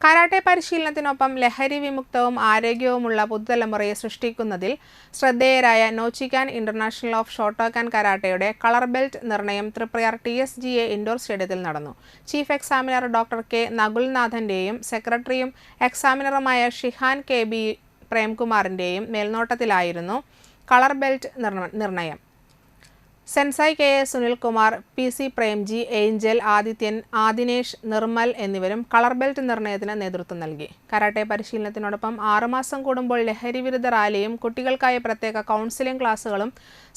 Karate പരിശീലനത്തിനൊപ്പം ലഹരി വിമുക്തവും ആരോഗ്യവുമുള്ള പുതുതലമുറയെ സൃഷ്ടിക്കുന്നതിൽ ശ്രദ്ധേയരായ നോച്ചിക്കാൻ ഇന്റർനാഷണൽ ഓഫ് ഷോട്ടോക്കാൻ കരാട്ടയുടെ കളർ ബെൽറ്റ് നിർണയം Triprayar T S G A indoor സ്റ്റേഡിയത്തിൽ നടന്നു. ചീഫ് എക്സാമിനർ ഡോക്ടർ കെ നകുൽനാഥന്റെയും സെക്രട്ടറിയും എക്സാമിനറുമായ ഷിഹാൻ കെ ബി പ്രേംകുമാറിന്റെയും മേൽനോട്ടത്തിലായിരുന്നു കളർ ബെൽറ്റ് നിർണയം. Sensei K S Sunilkumar P C Premji Angel Adithyan Adinesh Nirmal എന്നിവരും കളർ ബെൽറ്റ് നിർണയത്തിന് നേതൃത്വം നൽകി. കരാട്ടെ പരിശീലനത്തിനോടൊപ്പം ആറുമാസം കൂടുമ്പോൾ ലഹരി വിരുദ്ധ റാലിയും കുട്ടികൾക്കായി പ്രത്യേക കൗൺസിലിംഗ് ക്ലാസുകളും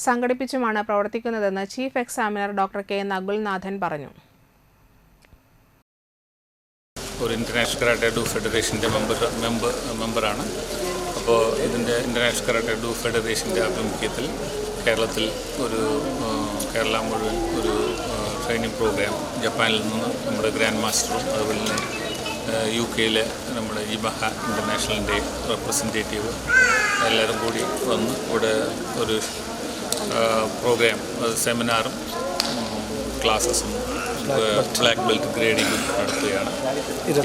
സംഘടിപ്പിച്ചുമാണ് പ്രവർത്തിക്കുന്നതെന്ന് chief examiner doctor K. Nakulnathan പറഞ്ഞു. ഒരു ഇന്റർനാഷണൽ കരാട്ടെ ഡു ഫെഡറേഷന്റെ മെമ്പർ മെമ്പർ മെമ്പറാണ്. അപ്പോൾ ഇതിന്റെ ഇന്റർനാഷണൽ കരാട്ടെ ഡു ഫെഡറേഷന്റെ ആഭിമുഖ്യത്തിൽ കേരളത്തിൽ ഒരു കേരള മുഴുവൻ ഒരു ട്രെയിനിങ് പ്രോഗ്രാം ജപ്പാനിൽ നിന്ന് നമ്മുടെ ഗ്രാൻഡ് മാസ്റ്ററും അതുപോലെ തന്നെ യു കെയിലെ നമ്മുടെ യിമഹ ഇന്റർനാഷണലിന്റെ റെപ്രസെന്റേറ്റീവ് എല്ലാവരും കൂടി വന്ന് ഇവിടെ ഒരു പ്രോഗ്രാം സെമിനാറും ക്ലാസ്സസും ബ്ലാക്ക് ബെൽറ്റ് ഗ്രേഡിങ്ങും നടത്തുകയാണ്.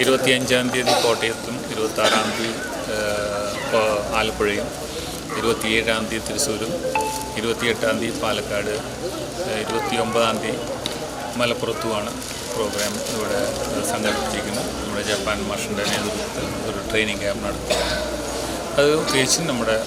ഇരുപത്തിയഞ്ചാം തീയതി കോട്ടയത്തും ഇരുപത്താറാം തീയതി ആലപ്പുഴയും ഇരുപത്തിയേഴാം തീയതി തൃശ്ശൂരും ഇരുപത്തിയെട്ടാം തീയതി പാലക്കാട് ഇരുപത്തി ഒമ്പതാം തീയതി മലപ്പുറത്തുമാണ് പ്രോഗ്രാം ഇവിടെ സംഘടിപ്പിച്ചിരിക്കുന്നത്. നമ്മുടെ ജപ്പാൻ മാഷിന്റെ നേതൃത്വത്തിൽ ഒരു ട്രെയിനിങ് ക്യാമ്പ് നടത്തുകയാണ്. അത് തികച്ചും നമ്മുടെ